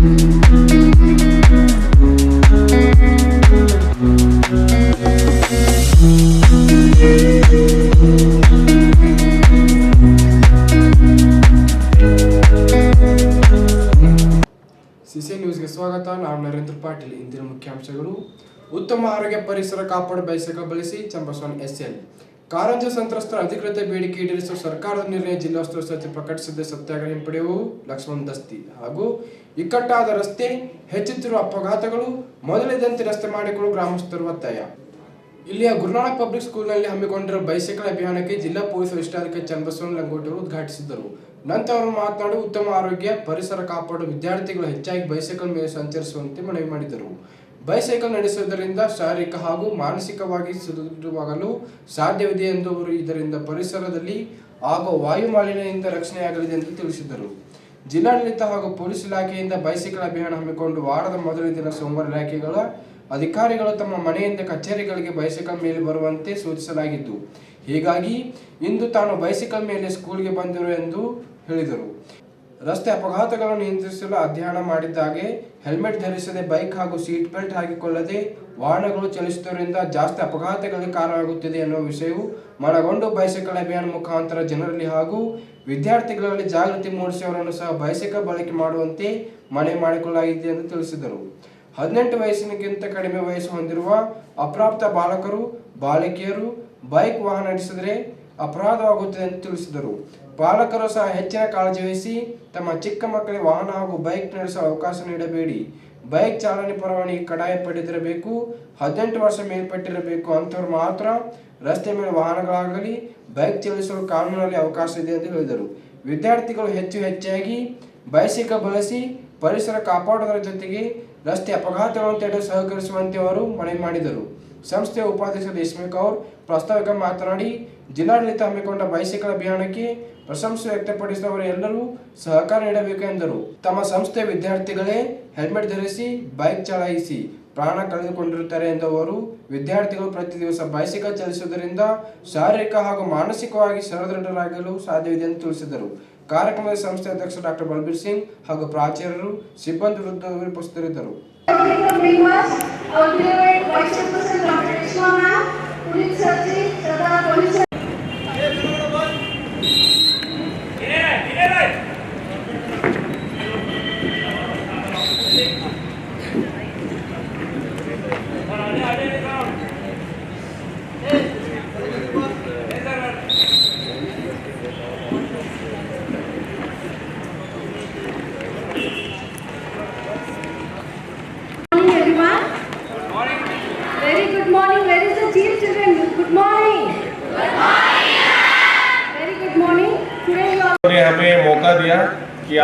ಸ್ವಾಗತ. ನಾನು ನರೇಂದ್ರ ಪಾಟೀಲ್. ಇಂದಿನ ಮುಖ್ಯಾಂಶಗಳು. ಉತ್ತಮ ಆರೋಗ್ಯ ಪರಿಸರ ಕಾಪಾಡು ಬಯಸಕ ಬಳಸಿ ಚಂಬಸ್ವಾಮಿ ಎಸ್ಎಲ್ ಕಾರಂಜ ಸಂತ್ರಸ್ತರ ಅಧಿಕೃತ ಬೇಡಿಕೆ ಈಡೇರಿಸುವ ಸರ್ಕಾರದ ನಿರ್ಣಯ ಜಿಲ್ಲಾಸ್ತ್ರ ಸಚಿವ ಪ್ರಕಟಿಸಿದ ಸತ್ಯಾಗ್ರಹ ಹಿಂಪಡೆಯುವು ಲಕ್ಷ್ಮಣ್ ದಸ್ತಿ ಹಾಗೂ ಇಕ್ಕಟ್ಟಾದ ರಸ್ತೆ, ಹೆಚ್ಚುತ್ತಿರುವ ಅಪಘಾತಗಳು ಮೊದಲಿದಂತೆ ರಸ್ತೆ ಮಾಡಿಕೊಳ್ಳಲು ಗ್ರಾಮಸ್ಥರು ಒತ್ತಾಯ. ಇಲ್ಲಿಯ ಗುರುನಾನಕ್ ಪಬ್ಲಿಕ್ ಸ್ಕೂಲ್ನಲ್ಲಿ ಹಮ್ಮಿಕೊಂಡಿರುವ ಬೈಸೈಕಲ್ ಅಭಿಯಾನಕ್ಕೆ ಜಿಲ್ಲಾ ಪೊಲೀಸ್ ವರಿಷ್ಠಾಧಿಕಾರಿ ಚನ್ನಬಸವನ ಲಂಗೋಟರು ಉದ್ಘಾಟಿಸಿದರು. ನಂತರ ಅವರು ಮಾತನಾಡಿ, ಉತ್ತಮ ಆರೋಗ್ಯ, ಪರಿಸರ ಕಾಪಾಡುವ ವಿದ್ಯಾರ್ಥಿಗಳು ಹೆಚ್ಚಾಗಿ ಬೈಸೈಕಲ್ ಮೇಲೆ ಸಂಚರಿಸುವಂತೆ ಮನವಿ ಮಾಡಿದರು. ಬೈಸೈಕಲ್ ನಡೆಸುವುದರಿಂದ ಶಾರೀರಿಕ ಹಾಗೂ ಮಾನಸಿಕವಾಗಿ ಸುದೃಢವಾಗಲು ಸಾಧ್ಯವಿದೆ ಎಂದು ಅವರು ಇದರಿಂದ ಪರಿಸರದಲ್ಲಿ ಆಗುವ ವಾಯುಮಾಲಿನ್ಯದಿಂದ ರಕ್ಷಣೆಯಾಗಲಿದೆ ಎಂದು ತಿಳಿಸಿದರು. ಜಿಲ್ಲಾಡಳಿತ ಹಾಗೂ ಪೊಲೀಸ್ ಇಲಾಖೆಯಿಂದ ಬೈಸಿಕಲ್ ಅಭಿಯಾನ ಹಮ್ಮಿಕೊಂಡು ವಾರದ ಮೊದಲ ದಿನ ಸೋಮವಾರ ಇಲಾಖೆಗಳ ಅಧಿಕಾರಿಗಳು ತಮ್ಮ ಮನೆಯಿಂದ ಕಚೇರಿಗಳಿಗೆ ಬೈಸಿಕಲ್ ಮೇಲೆ ಬರುವಂತೆ ಸೂಚಿಸಲಾಗಿತ್ತು. ಹೀಗಾಗಿ ಇಂದು ತಾನು ಬೈಸಿಕಲ್ ಮೇಲೆ ಸ್ಕೂಲ್ಗೆ ಬಂದರು ಎಂದು ಹೇಳಿದರು. ರಸ್ತೆ ಅಪಘಾತಗಳನ್ನು ನಿಯಂತ್ರಿಸಲು ಅಧ್ಯಯನ ಮಾಡಿದ್ದಾಗೆ ಹೆಲ್ಮೆಟ್ ಧರಿಸದೆ ಬೈಕ್ ಹಾಗೂ ಸೀಟ್ ಬೆಲ್ಟ್ ಹಾಕಿಕೊಳ್ಳದೆ ವಾಹನಗಳು ಚಲಿಸುವುದರಿಂದ ಜಾಸ್ತಿ ಅಪಘಾತಗಳಿಗೆ ಕಾರಣವಾಗುತ್ತಿದೆ ಎನ್ನುವ ವಿಷಯವು ಮನಗೊಂಡು ಬೈಸಿಕಲ್ ಅಭಿಯಾನ ಮುಖಾಂತರ ಜನರಲ್ಲಿ ಹಾಗೂ ವಿದ್ಯಾರ್ಥಿಗಳಲ್ಲಿ ಜಾಗೃತಿ ಮೂಡಿಸುವವರನ್ನು ಸಹ ಬಯಸಿಕ ಬಳಕೆ ಮಾಡುವಂತೆ ಮನವಿ ಮಾಡಿಕೊಳ್ಳಲಾಗಿದೆ ಎಂದು ತಿಳಿಸಿದರು. ಹದಿನೆಂಟು ವಯಸ್ಸಿನಕ್ಕಿಂತ ಕಡಿಮೆ ವಯಸ್ಸು ಹೊಂದಿರುವ ಅಪ್ರಾಪ್ತ ಬಾಲಕರು, ಬಾಲಕಿಯರು ಬೈಕ್ ವಾಹನ ನಡೆಸಿದರೆ ಅಪರಾಧವಾಗುತ್ತದೆ ಎಂದು ತಿಳಿಸಿದರು. ಪಾಲಕರು ಸಹ ಹೆಚ್ಚಿನ ಕಾಳಜಿ ವಹಿಸಿ ತಮ್ಮ ಚಿಕ್ಕ ಮಕ್ಕಳಿಗೆ ವಾಹನ ಹಾಗೂ ಬೈಕ್ ನಡೆಸಲು ಅವಕಾಶ ನೀಡಬೇಡಿ. ಬೈಕ್ ಚಾಲನೆ ಪರವಾನಗಿ ಕಡ್ಡಾಯ ಪಡೆದಿರಬೇಕು, ಹದಿನೆಂಟು ವರ್ಷ ಮೇಲ್ಪಟ್ಟಿರಬೇಕು ಅಂಥವ್ರು ಮಾತ್ರ ರಸ್ತೆ ಮೇಲೆ ವಾಹನಗಳಾಗಲಿ, ಬೈಕ್ ಚಲಿಸಲು ಕಾನೂನಲ್ಲಿ ಅವಕಾಶ ಇದೆ ಎಂದು ಹೇಳಿದರು. ವಿದ್ಯಾರ್ಥಿಗಳು ಹೆಚ್ಚು ಹೆಚ್ಚಾಗಿ ಬೈಸಿಕ ಬಳಸಿ ಪರಿಸರ ಕಾಪಾಡುವುದರ ಜೊತೆಗೆ ರಸ್ತೆ ಅಪಘಾತಗಳನ್ನು ತಡೆಯಲು ಸಹಕರಿಸುವಂತೆ ಅವರು ಮನವಿ ಮಾಡಿದರು. ಸಂಸ್ಥೆಯ ಉಪಾಧ್ಯಕ್ಷ ದೇಶ್ಮುಖ್ ಅವರು, ಪ್ರಸ್ತಾವಿಕ ಮಾತನಾಡಿ, ಜಿಲ್ಲಾಡಳಿತ ಹಮ್ಮಿಕೊಂಡ ಬೈಸಿಕಲ್ ಅಭಿಯಾನಕ್ಕೆ ಪ್ರಶಂಸೆ ವ್ಯಕ್ತಪಡಿಸಿದವರು ಎಲ್ಲರೂ ಸಹಕಾರ ನೀಡಬೇಕು ಎಂದರು. ತಮ್ಮ ಸಂಸ್ಥೆಯ ವಿದ್ಯಾರ್ಥಿಗಳೇ ಹೆಲ್ಮೆಟ್ ಧರಿಸಿ, ಬೈಕ್ ಚಲಾಯಿಸಿ ಪ್ರಾಣ ಕಳೆದುಕೊಂಡಿರುತ್ತಾರೆ ಎಂದು ಅವರು ವಿದ್ಯಾರ್ಥಿಗಳು ಪ್ರತಿ ದಿವಸ ಬೈಸಿಕಲ್ ಚಲಿಸುವುದರಿಂದ ಶಾರೀರಿಕ ಹಾಗೂ ಮಾನಸಿಕವಾಗಿ ಸದೃಢರಾಗಲು ಸಾಧ್ಯವಿದೆ ಎಂದು ತಿಳಿಸಿದರು. ಕಾರ್ಯಕ್ರಮದ ಸಂಸ್ಥೆ ಅಧ್ಯಕ್ಷ ಡಾಕ್ಟರ್ ಬಲ್ಬೀರ್ ಸಿಂಗ್ ಹಾಗೂ ಪ್ರಾಚಾರ್ಯರು ಸಿಬ್ಬಂದಿ ವೃದ್ಧ ಉಪಸ್ಥಿತರಿದ್ದರು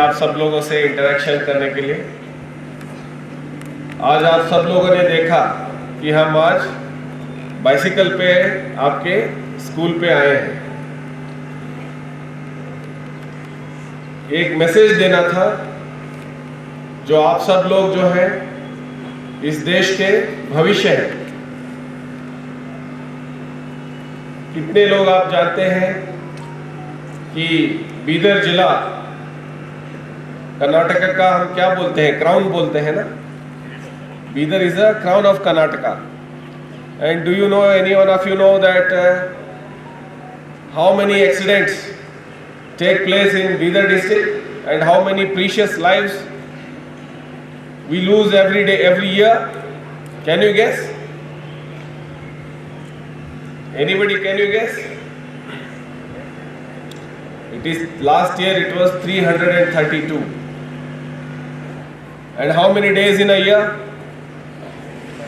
आप सब लोगों से इंटरेक्शन करने के लिए। आज आप सब लोगों ने देखा कि हम आज बाइसिकल पे आपके स्कूल पे आए हैं। एक मैसेज देना था जो आप सब लोग जो है इस देश के भविष्य है। कितने लोग आप जानते हैं कि बीदर जिला कर्नाटक का हम क्या बोलते हैं? क्राउन बोलते हैं ना? Bidar is a crown of Karnataka and do you know any one of you know that how many accidents take place in Bidar district and how many precious live we lose every day every year can you guess anybody, can you guess? It is, last year it was 332 And how many days in a year?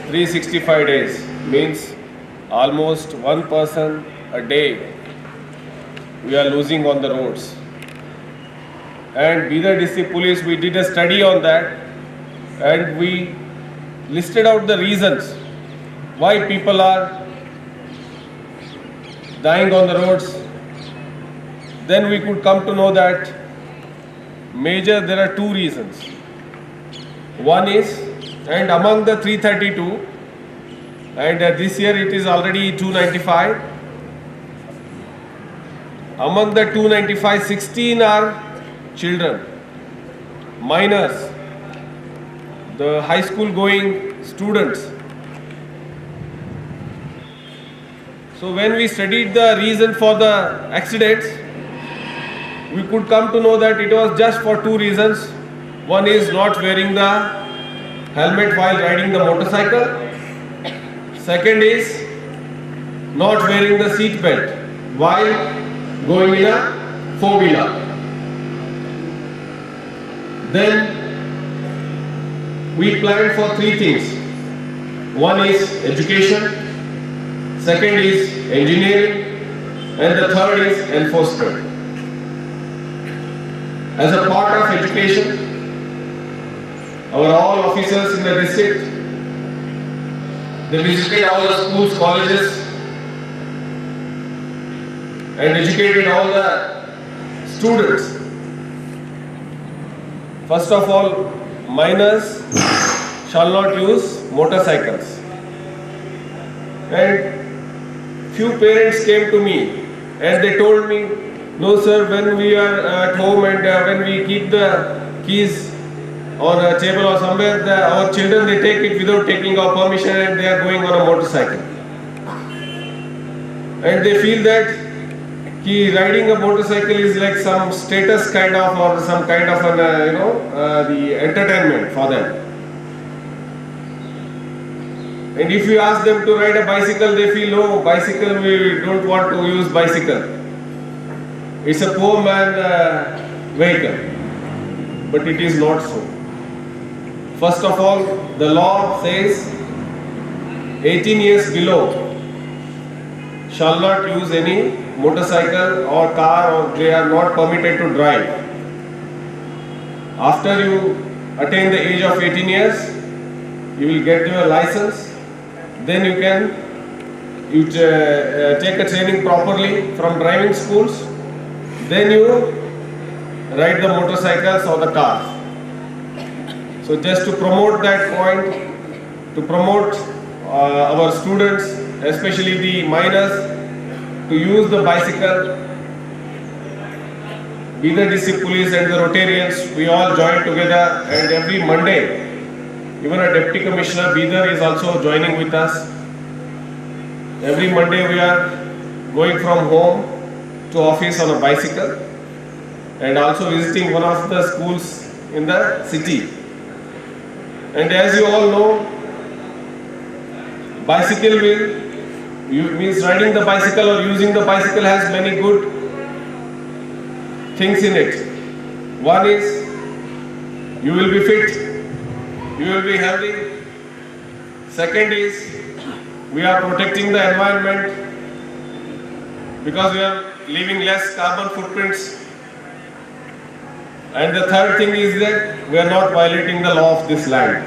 365 days means almost one person a day we are losing on the roads. And Bidar District Police, we did a study on that and we listed out the reasons why people are dying on the roads. Then we could come to know that major there are two reasons. One is, and among the 332, and uh, this year it is already 295 among the 295 16 are children minors the high school going students. So when we studied the reason for the accidents, we could come to know that it was just for two reasons. One is not wearing the helmet while riding the motorcycle. Second is not wearing the seat belt while going in a four wheeler. Then we planned for three things. One is education, second is engineering, and the third is enforcement. As a part of education, our all officers in the district, they visited all the schools, colleges, and educated all the students. First of all, minors shall not use motorcycles. And few parents came to me and they told me, no sir, when we are at home and uh, when we keep the keys on a table or somewhere, the, our children they take it without taking our permission and they are going on a motorcycle. And they feel that कि riding a motorcycle is like some status kind of or some kind of an uh, you know uh, the entertainment for them. And if you ask them to ride a bicycle, they feel no bicycle. We don't want to use bicycle. It's a poor man uh, vehicle, but it is not so. First of all, the law says 18 years below shall not use any motorcycle or car or they are not permitted to drive. After you attain the age of 18 years, you will get your license. Then you can you uh, take a training properly from driving schools. Then you ride the motorcycles or the cars. So just to promote that point, to promote uh, our students, especially the minors, to use the bicycle. Bidar District Police and the Rotarians, we all join together and every Monday, even a Deputy Commissioner Bidar is also joining with us. Every Monday we are going from home to office on a bicycle and also visiting one of the schools in the city. And as you all know, bicycle will means riding the bicycle or using the bicycle has many good things in it. One is you will be fit, you will be healthy. Second is we are protecting the environment because we are leaving less carbon footprints. And the third thing is that we are not violating the law of this land.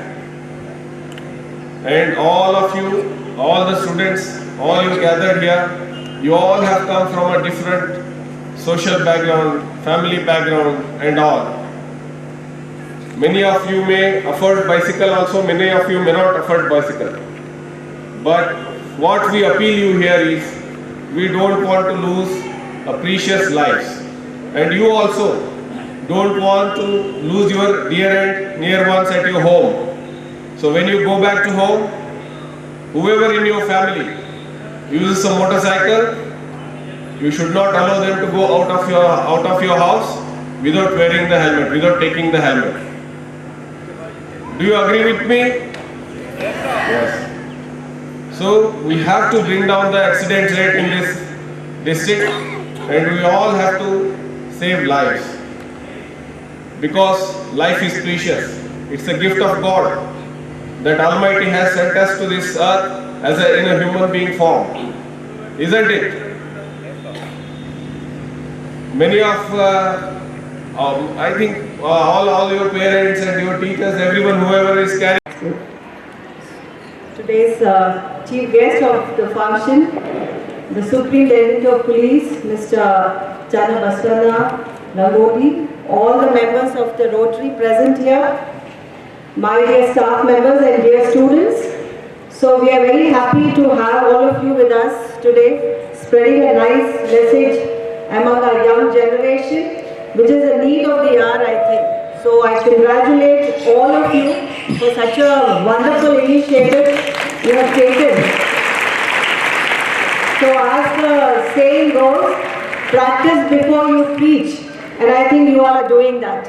And all of you, all the students, all you gathered here, you all have come from a different social background, family background and all. Many of you may afford bicycle also, many of you may not afford bicycle. But what we appeal you here is, we don't want to lose a precious lives. And you also don't want to lose your dear and near ones at your home. So when you go back to home, whoever in your family uses a motorcycle, you should not allow them to go out of your out of your house without wearing the helmet, without taking the helmet. Do you agree with me? Yes. So we have to bring down the accident rate in this district and we all have to save lives. Because life is precious. It's a gift of God that Almighty has sent us to this earth as a, in a human being form. Isn't it? Many of, uh, um, I think, uh, all, all your parents and your teachers, everyone, whoever is carrying. Today's uh, chief guest of the function, the Supreme Superintendent of Police, Mr. Chana Baswana Nangodi, all the members of the Rotary present here, my dear staff members and dear students. So we are very happy to have all of you with us today, spreading a nice message among our young generation, which is the need of the hour, I think. So I congratulate all of you for such a wonderful initiative you have taken. So as the saying goes, practice before you preach. And I think you all are doing that.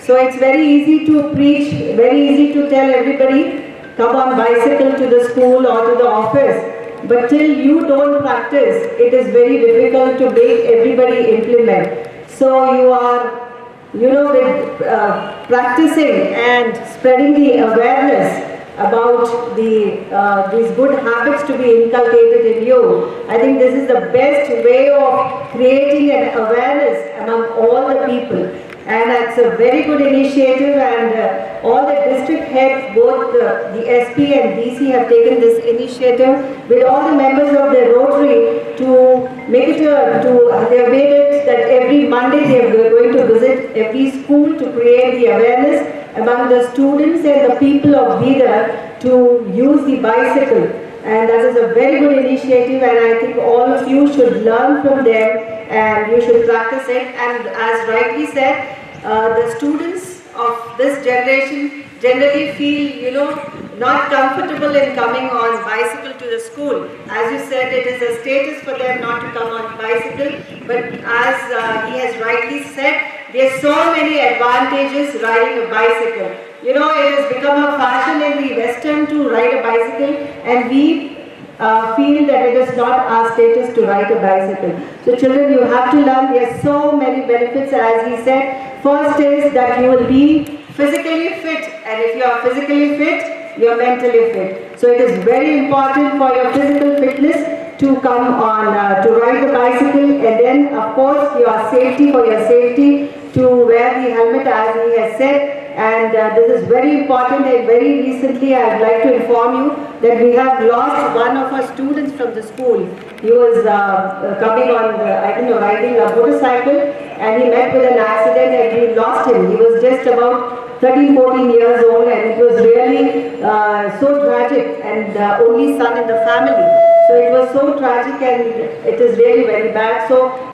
So it's very easy to preach, very easy to tell everybody, come on bicycle to the school or to the office. But till you don't practice, it is very difficult to make everybody implement. So you are you know, with uh, practicing and spreading the awareness about the uh, these good habits to be inculcated in you, I think this is the best way of creating an awareness among all the people. And it's a very good initiative and uh, all the district heads, both the, the SP and DC have taken this initiative with all the members of the Rotary to make it a, to, they have made it that every Monday they are going to visit every school to create the awareness among the students and the people of Bidar to use the bicycle. And that is a very good initiative and I think all of you should learn from them and you should practice it. And as rightly said, uh, the students of this generation generally feel, you know, not comfortable in coming on bicycle to the school. As you said, it is a status for them not to come on bicycle. But as uh, he has rightly said, there are so many advantages riding a bicycle. You know, it has become a fashion in the Western to ride a bicycle and we uh, feel that it is not our status to ride a bicycle. So children, you have to learn, there are so many benefits as he said. First is that you will be physically fit and if you are physically fit, you are mentally fit. So it is very important for your physical fitness to come on, uh, to ride the bicycle and then of course your safety, for your safety to wear the helmet as he has said and uh, this is very important and very recently I would like to inform you that we have lost one of our students from the school. He was uh, coming on, the, I don't know, riding a motorcycle and he met with an accident and we lost him. He was just about 13, 14 years old and it was really uh, so tragic and uh, only son in the family. So it was so tragic and it is really very bad. So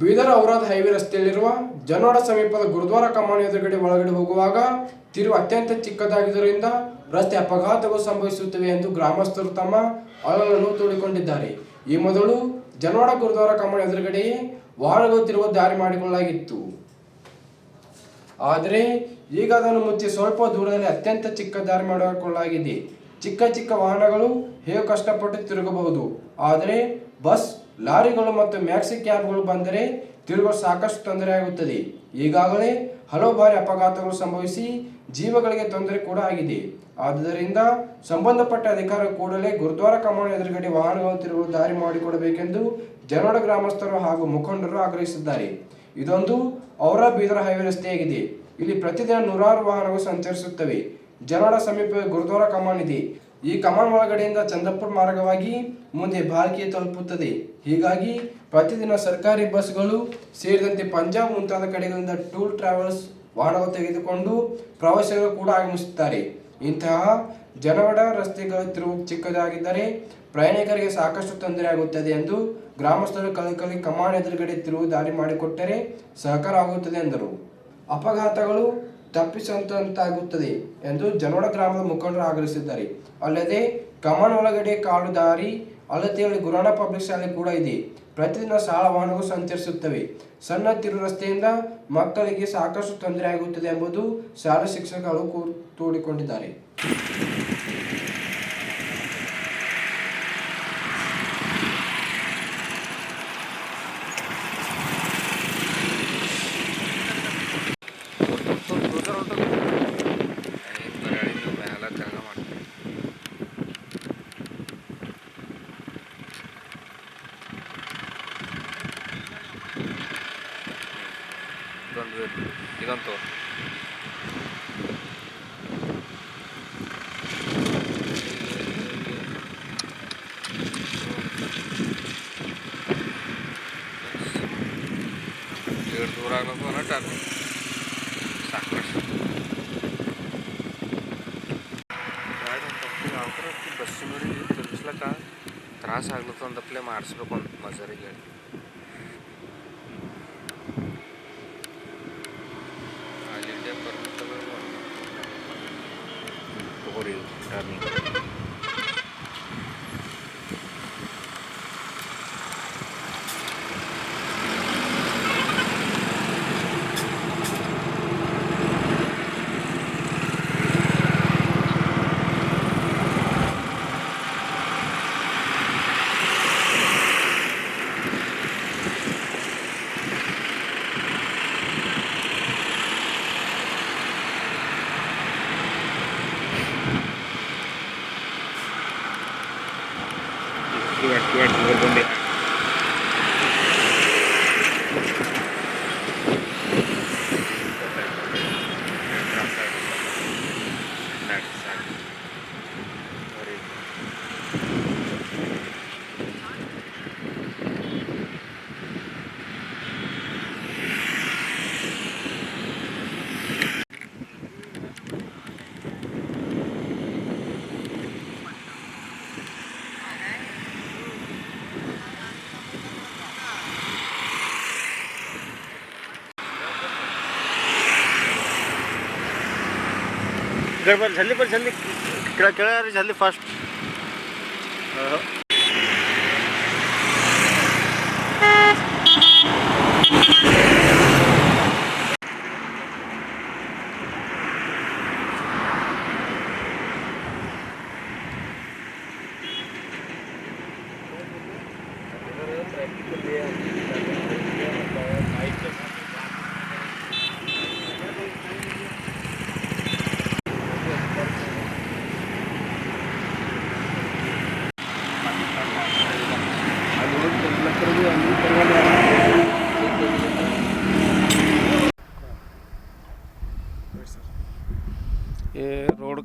Bidar Aurad highway ರಸ್ತೆಯಲ್ಲಿರುವ ಜನೋಡ ಸಮೀಪದ ಗುರುದ್ವಾರ ಕಮಾನಿ ಎದುರುಗಡೆ ಒಳಗಡೆ ಹೋಗುವಾಗ ತಿರುವು ಅತ್ಯಂತ ಚಿಕ್ಕದಾಗಿದ್ದರಿಂದ ರಸ್ತೆ ಅಪಘಾತಗಳು ಸಂಭವಿಸುತ್ತವೆ ಎಂದು ಗ್ರಾಮಸ್ಥರು ತಮ್ಮ ಅಳಲನ್ನು ತೋಡಿಕೊಂಡಿದ್ದಾರೆ. ಈ ಮೊದಲು ಜನೋಡ ಗುರುದ್ವಾರ ಕಮಾನಿ ಎದುರುಗಡೆಯೇ ವಾಹನಗಳು ತಿರುವ ದಾರಿ ಮಾಡಿಕೊಳ್ಳಲಾಗಿತ್ತು. ಆದರೆ ಈಗ ಅದನ್ನು ಮುಚ್ಚಿ ಸ್ವಲ್ಪ ದೂರದಲ್ಲಿ ಅತ್ಯಂತ ಚಿಕ್ಕ ದಾರಿ ಮಾಡಿಕೊಳ್ಳಲಾಗಿದೆ. ಚಿಕ್ಕ ಚಿಕ್ಕ ವಾಹನಗಳು ಹೇಗೆ ಕಷ್ಟಪಟ್ಟು ತಿರುಗಬಹುದು. ಆದರೆ ಬಸ್ ಲಾರಿಗಳು ಮತ್ತು ಮ್ಯಾಕ್ಸಿ ಕ್ಯಾಬ್ಗಳು ಬಂದರೆ ತಿರುಗಲು ಸಾಕಷ್ಟು ತೊಂದರೆ ಆಗುತ್ತದೆ. ಈಗಾಗಲೇ ಹಲವು ಬಾರಿ ಅಪಘಾತಗಳು ಸಂಭವಿಸಿ ಜೀವಗಳಿಗೆ ತೊಂದರೆ ಕೂಡ ಆಗಿದೆ. ಆದ್ದರಿಂದ ಸಂಬಂಧಪಟ್ಟ ಅಧಿಕಾರಿಗಳು ಕೂಡಲೇ ಗುರುದ್ವಾರ ಕಮಾಂಡ್ ಎದುರುಗಡೆ ವಾಹನಗಳು ತಿರುಗಲು ದಾರಿ ಮಾಡಿಕೊಡಬೇಕೆಂದು ಜನೋಡ ಗ್ರಾಮಸ್ಥರು ಹಾಗೂ ಮುಖಂಡರು ಆಗ್ರಹಿಸಿದ್ದಾರೆ. ಇದೊಂದು ಔರ ಬೀದರ್ ಹೈವೇ ರಸ್ತೆಯಾಗಿದೆ. ಇಲ್ಲಿ ಪ್ರತಿದಿನ ನೂರಾರು ವಾಹನಗಳು ಸಂಚರಿಸುತ್ತವೆ. ಜನವಾಡ ಸಮೀಪ ಗುರುದ್ವಾರ ಕಮಾನ್ ಇದೆ. ಈ ಕಮಾನ್ ಒಳಗಡೆಯಿಂದ ಚಂದಪುರ ಮಾರ್ಗವಾಗಿ ಮುಂದೆ ಭಾಲ್ಕಿ ತಲುಪುತ್ತದೆ. ಹೀಗಾಗಿ ಪ್ರತಿದಿನ ಸರ್ಕಾರಿ ಬಸ್ಗಳು ಸೇರಿದಂತೆ ಪಂಜಾಬ್ ಮುಂತಾದ ಕಡೆಗಳಿಂದ ಟೂರ್ ಟ್ರಾವೆಲ್ಸ್ ವಾಹನಗಳು ತೆಗೆದುಕೊಂಡು ಪ್ರವಾಸಿಗರು ಕೂಡ ಆಗಮಿಸುತ್ತಾರೆ. ಇಂತಹ ಜನವಡ ರಸ್ತೆಗಳ ತಿರುವು ಚಿಕ್ಕದಾಗಿದ್ದರೆ ಪ್ರಯಾಣಿಕರಿಗೆ ಸಾಕಷ್ಟು ತೊಂದರೆ ಆಗುತ್ತದೆ ಎಂದು ಗ್ರಾಮಸ್ಥರು ಕಲಿಕಲಿ ಕಮಾನ್ ಎದುರುಗಡೆ ತಿರುವು ದಾರಿ ಮಾಡಿಕೊಟ್ಟರೆ ಸಹಕಾರ ಆಗುತ್ತದೆ ಎಂದರು. ಅಪಘಾತಗಳು ತಪ್ಪಿಸುವಂತಾಗುತ್ತದೆ ಎಂದು ಜನೋಡ ಗ್ರಾಮದ ಮುಖಂಡರು ಆಗ್ರಹಿಸಿದ್ದಾರೆ. ಅಲ್ಲದೆ ಕಮಾನ್ ಒಳಗಡೆ ಕಾಡು ದಾರಿ, ಅಳತೆಯಲ್ಲಿ ಗುರಾಣ ಪಬ್ಲಿಕ್ ಶಾಲೆ ಕೂಡ ಇದೆ. ಪ್ರತಿದಿನ ಸಾಲ ವಾಹನಗಳು ಸಂಚರಿಸುತ್ತವೆ. ಸಣ್ಣ ತಿರು ರಸ್ತೆಯಿಂದ ಮಕ್ಕಳಿಗೆ ಸಾಕಷ್ಟು ತೊಂದರೆ ಆಗುತ್ತದೆ ಎಂಬುದು ಶಾಲಾ ಶಿಕ್ಷಕರು ತೋಡಿಕೊಂಡಿದ್ದಾರೆ लागला तो टाक साखर ಗಾಡಿ ಒಂದು ಯಾವ್ದಾರ ಬಸ್ಸಿನವ್ರಿಗೆ ತಿರ್ಗಿಸ್ಲಕ್ಕ ತ್ರಾಸ ಆಗ್ಲತ್ತಂದಪ್ಲೆ ಮಾಡಿಸ್ಬೇಕು ಅಂತ ಮಜರಿಗೆ गडबड झाली पण झाली खेळ झाली फास्ट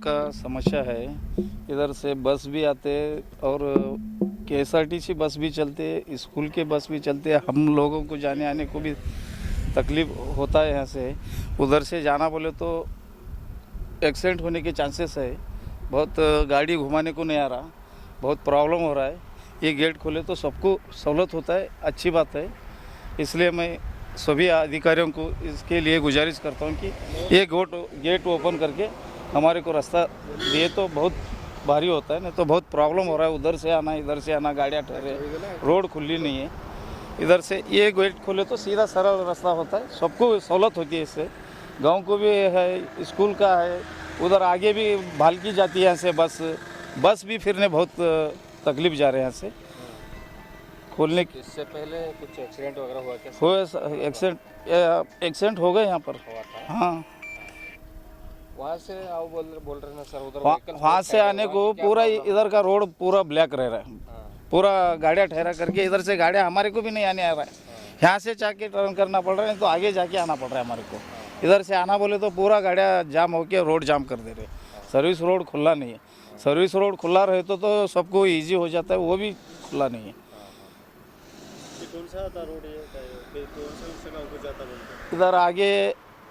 का समस्या है। इधर से बस भी आते और के एस आर टी सी बस भी चलते स्कूल के बस भी चलते हम लोगों को जाने आने को भी तकलीफ़ होता है यहाँ से। उधर से जाना बोले तो एक्सीडेंट होने के चांसेस है। बहुत गाड़ी घुमाने को नहीं आ रहा, बहुत प्रॉब्लम हो रहा है। ये गेट खोले तो सबको सहूलत होता है, अच्छी बात है। इसलिए मैं सभी अधिकारियों को इसके लिए गुजारिश करता हूँ कि ये गेट गेट ओपन करके हमारे को रास्ता दिए तो बहुत भारी होता है नहीं तो बहुत प्रॉब्लम हो रहा है। उधर से आना इधर से आना गाड़ियाँ ठहरे रोड खुली नहीं है। इधर से ये गेट खोले तो सीधा सरल रास्ता होता है। सबको सहूलत होती है इससे। गाँव को भी है स्कूल का है उधर आगे भी भालकी जाती है यहाँ से बस। बस भी फिरने बहुत तकलीफ़ जा रहे हैं यहाँ से। खोलने की इससे पहले कुछ एक्सीडेंट वगैरह हुआ क्या? हो एक्सीडेंट एक्सीडेंट हो गए यहाँ पर। हाँ। वहाँ से आओ बोल बोल रहे ना सर उधर वहाँ से आने को पूरा इधर का रोड पूरा ब्लैक रह रहा है। हाँ, पूरा गाड़ियाँ ठहरा करके इधर से गाड़ियाँ हमारे को भी नहीं आने आ रहा है। यहाँ से जाके टर्न करना पड़ रहा है तो आगे जाके आना पड़ रहा है हमारे को। इधर से आना बोले तो पूरा गाड़ियाँ जाम होके रोड जाम कर दे रहे सर्विस रोड खुला नहीं है। सर्विस रोड खुला रहे तो तो सबको इजी हो जाता है वो भी खुला नहीं है? इधर आगे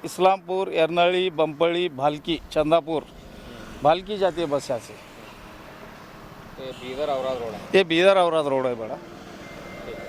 इस्लामपुर एरनाली बम्पड़ी भालकी चंदापुर. भालकी जाती है बस यहाँ से ये बीदर औराद रोड है ये बीदर औरत रोड है बड़ा